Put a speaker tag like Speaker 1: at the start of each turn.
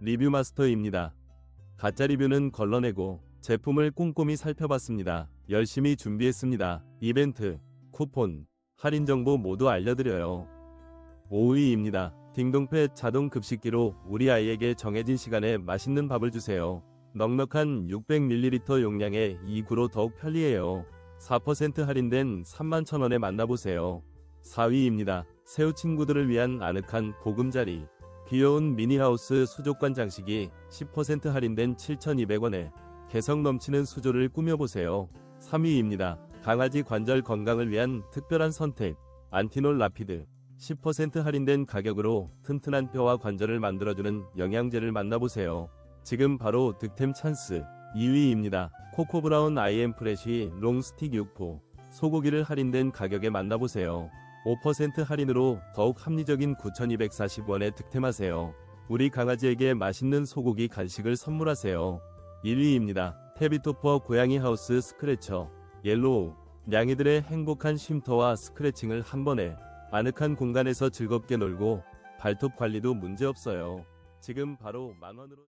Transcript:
Speaker 1: 리뷰 마스터입니다. 가짜 리뷰는 걸러내고 제품을 꼼꼼히 살펴봤습니다. 열심히 준비했습니다. 이벤트, 쿠폰, 할인 정보 모두 알려드려요. 5위입니다. 딩동펫 자동 급식기로 우리 아이에게 정해진 시간에 맛있는 밥을 주세요. 넉넉한 600ml 용량의 2구로 더욱 편리해요. 4% 할인된 31,000원에 만나보세요. 4위입니다. 새우 친구들을 위한 아늑한 보금자리. 귀여운 미니하우스 수족관 장식이 10% 할인된 7,200원에 개성 넘치는 수조를 꾸며보세요. 3위입니다. 강아지 관절 건강을 위한 특별한 선택. 안티놀 라피드. 10% 할인된 가격으로 튼튼한 뼈와 관절을 만들어주는 영양제를 만나보세요. 지금 바로 득템 찬스 2위입니다. 코코브라운 아이엠 프레쉬 롱스틱 6포 소고기를 할인된 가격에 만나보세요. 5% 할인으로 더욱 합리적인 9,240원에 득템하세요. 우리 강아지에게 맛있는 소고기 간식을 선물하세요. 1위입니다. 테비토퍼 고양이 하우스 스크래처 옐로우 냥이들의 행복한 쉼터와 스크래칭을 한 번에 아늑한 공간에서 즐겁게 놀고 발톱 관리도 문제없어요. 지금 바로 만원으로